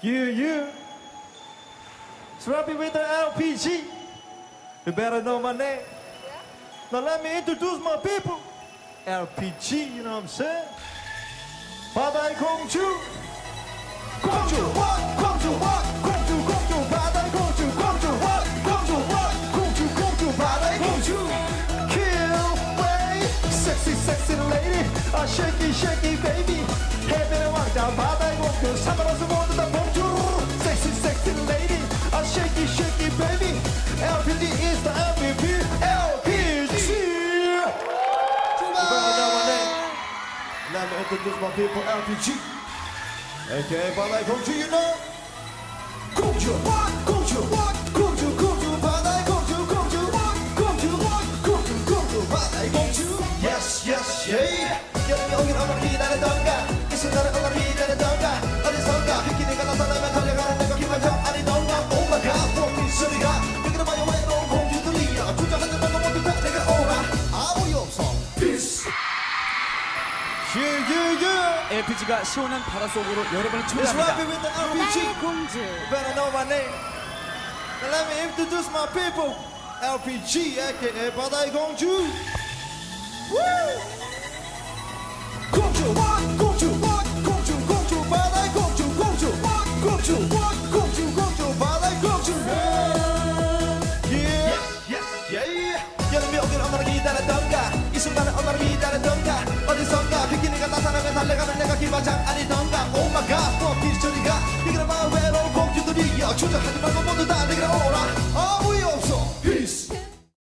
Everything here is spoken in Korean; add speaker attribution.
Speaker 1: You, you. Strappy with the LPG. You better know my name. Now let me introduce my people. LPG, you know what I'm saying? 바다의 공주. 공주, what? 공주, what? 공주, 공주, 바다의 공주. 공주, what? 공주, what? 공주, 공주, 바다의 공주. Kill, wave, sexy, sexy lady. A shaky, shaky baby. 해변의 왕자, 바다의 공 introduce my people, LPG. AKA 바다의 공주, you know. 공주, 공주, 공주, 공주, 바다의 공주, 공주, 공주, 공주, 공주, 바다의 공주. Yes, yes, yeah. 여름이 오길 얼마나 기다리던가, 이 순간을 Yeah, yeah, yeah.
Speaker 2: LPG가 시원한 바다 속으로 여러분을
Speaker 1: It's
Speaker 2: 초대합니다.
Speaker 1: rapping with the RPG.
Speaker 3: 바다의 공주
Speaker 1: You better know my name. Now let me introduce my people. LPG, aka 바다의 공주. Woo! 공주, 공주, 공주, 공주, 바다의 공주, 공주, 공주, 공주, 공주, 바다의 공주. Yeah, yeah. 여름이 오길 얼마나 기다렸던가 이 순간을 얼마 나타나면 달려가면 내가 기마장 아니던가. Oh 오마갓